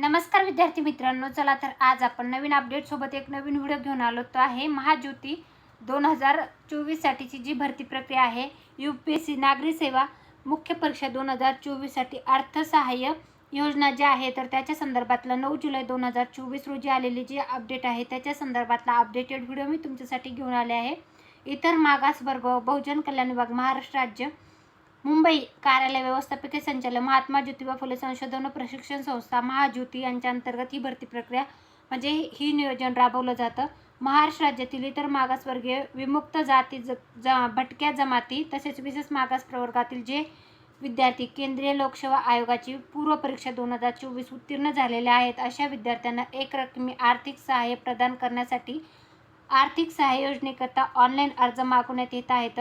नमस्कार विद्यार्थी मित्रांनो चला तर आज आपण नवीन अपडेट सोबत एक नवीन व्हिडिओ घेऊन आलो तो आहे महाज्योती दोन हजार चोवीससाठीची जी भरती प्रक्रिया आहे. यू पी एस सी नागरी सेवा मुख्य परीक्षा दोन हजार चोवीससाठी अर्थसहाय्य योजना ज्या आहे तर त्याच्या संदर्भातला नऊ जुलै दोन हजार चोवीस रोजी आलेली जी अपडेट आहे त्याच्या संदर्भातला अपडेटेड व्हिडिओ मी तुमच्यासाठी घेऊन आले आहे. इतर मागासवर्ग बहुजन कल्याण विभाग महाराष्ट्र राज्य मुंबई कार्यालय व्यवस्थापकीय संचालक महात्मा ज्योतिबा फुले संशोधन व प्रशिक्षण संस्था महाज्योती यांच्या अंतर्गत ही भरती प्रक्रिया म्हणजे ही नियोजन राबवलं जातं. महाराष्ट्र राज्यातील इतर मागासवर्गीय विमुक्त जाती ज जा भटक्या जमाती तसेच विशेष मागास प्रवर्गातील जे विद्यार्थी केंद्रीय लोकसेवा आयोगाची पूर्व परीक्षा दोन हजार चोवीस उत्तीर्ण झालेल्या आहेत अशा विद्यार्थ्यांना एक रकमी आर्थिक सहाय्य प्रदान करण्यासाठी आर्थिक सहाय्य योजनेकरता ऑनलाईन अर्ज मागवण्यात येत आहेत.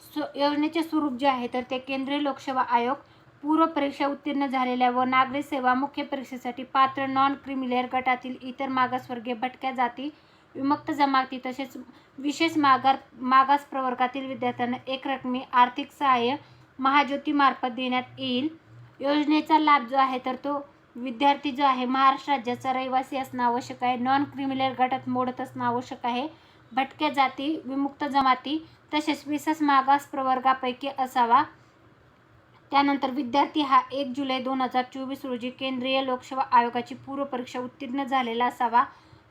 स्व योजनेचे स्वरूप जे आहे तर ते केंद्रीय लोकसेवा आयोग पूर्व परीक्षा उत्तीर्ण झालेल्या व नागरी सेवा मुख्य परीक्षेसाठी पात्र नॉन क्रिमिलेअर गटातील इतर मागासवर्गीय भटक्या जाती विमुक्त जमाती तसेच विशेष मागार मागास प्रवर्गातील विद्यार्थ्यांना एकरकमी आर्थिक सहाय्य महाज्योतीमार्फत देण्यात येईल. योजनेचा लाभ जो आहे तर तो विद्यार्थी जो आहे महाराष्ट्र राज्याचा रहिवासी असणं आवश्यक आहे. नॉन क्रिमिलेअर गटात मोडत असणं आवश्यक आहे. भटक्या जाती विमुक्त जमाती तसेच विशेष मागास प्रवर्गापैकी असावा. त्यानंतर विद्यार्थी हा एक जुलै दोन हजार चोवीस रोजी केंद्रीय लोकसेवा आयोगाची पूर्वपरीक्षा उत्तीर्ण झालेला असावा.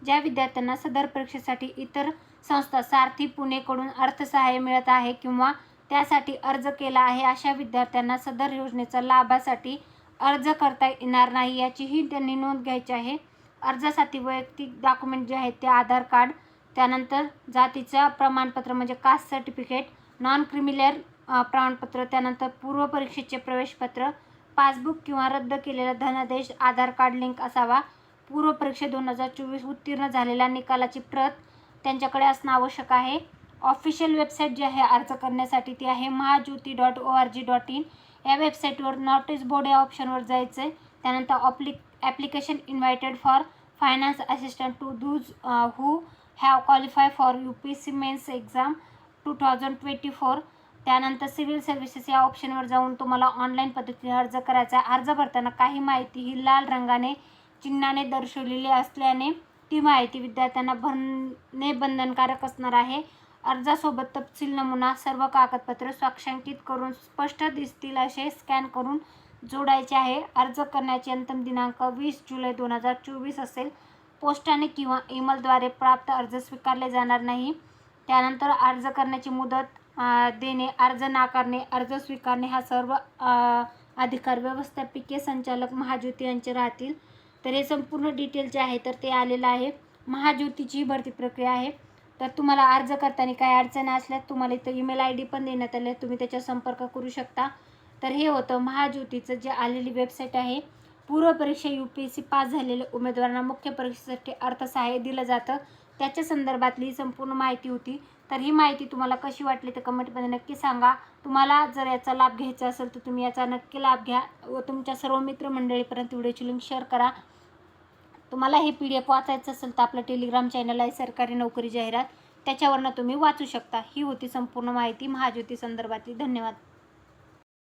ज्या विद्यार्थ्यांना सदर परीक्षेसाठी इतर संस्था सारथी पुणेकडून अर्थसहाय्य मिळत आहे किंवा त्यासाठी अर्ज केला आहे अशा विद्यार्थ्यांना सदर योजनेचा लाभासाठी अर्ज करता येणार नाही याचीही त्यांनी नोंद घ्यायची आहे. अर्जासाठी वैयक्तिक डॉक्युमेंट जे आहेत ते आधार कार्ड त्यानंतर जातीचं प्रमाणपत्र म्हणजे कास्ट सर्टिफिकेट नॉन क्रिमिलेअर प्रमाणपत्र त्यानंतर पूर्व परीक्षेचे प्रवेशपत्र पासबुक किंवा रद्द केलेला धनादेश आधार कार्ड लिंक असावा. पूर्व परीक्षा दोन हजार चोवीस उत्तीर्ण झालेल्या निकालाची प्रत त्यांच्याकडे असणं आवश्यक आहे. ऑफिशियल वेबसाईट जी आहे अर्ज करण्यासाठी ती आहे Mahajyoti dot O R G dot in या वेबसाईटवर नोटीस बोर्ड या ऑप्शनवर जायचं आहे त्यानंतर ऑप्लिक application invited for finance assistant to those who have qualify for U P C mains exam two thousand twenty four त्यानंतर सिव्हिल सर्व्हिसेस या ऑप्शनवर जाऊन तुम्हाला ऑनलाईन पद्धतीने अर्ज करायचा आहे. अर्ज भरताना काही माहिती ही लाल रंगाने चिन्हाने दर्शवलेली असल्याने ती माहिती विद्यार्थ्यांना भरणे बंधनकारक असणार आहे. अर्जासोबत तपशील नमुना सर्व कागदपत्रे स्वाक्षांकित करून स्पष्ट दिसतील असे स्कॅन करून जोडायचे आहे. अर्ज करण्याची अंतिम दिनांक वीस जुलै दोन हजार चोवीस असेल. पोस्टाने किंवा ईमेलद्वारे प्राप्त अर्ज स्वीकारले जाणार नाही. त्यानंतर अर्ज करण्याची मुदत देणे अर्ज नाकारणे अर्ज स्वीकारणे हा सर्व अधिकार व्यवस्थापकीय संचालक महाज्योती यांचे राहतील. तर हे संपूर्ण डिटेल जे आहे तर ते आलेलं आहे. महाज्योतीची भरती प्रक्रिया आहे. तर तुम्हाला अर्ज करताना काही अडचणी असल्यास तुम्हाला इथं ईमेल आय डी पण देण्यात आले तुम्ही त्याच्यावर संपर्क करू शकता. तर हे होतं महाज्योतीचं जे आलेली वेबसाईट आहे. पूर्व परीक्षा U P S C pass झालेल्या उमेदवारांना मुख्य परीक्षेसाठी अर्थसहाय्य दिलं जातं. त्याच्या संदर्भातली संपूर्ण माहिती होती. तर ही माहिती तुम्हाला कशी वाटली तर कमेंटमध्ये नक्की सांगा. तुम्हाला जर याचा लाभ घ्यायचा असेल तर तुम्ही याचा नक्की लाभ घ्या व तुमच्या सर्व मित्रमंडळीपर्यंत व्हिडिओची लिंक शेअर करा. तुम्हाला हे पी डी एफ वाचायचं असेल तर आपलं टेलिग्राम चॅनल आहे सरकारी नोकरी जाहिरात. त्याच्यावरनं तुम्ही वाचू शकता. ही होती संपूर्ण माहिती. महाज्योती संदर्भातली. धन्यवाद.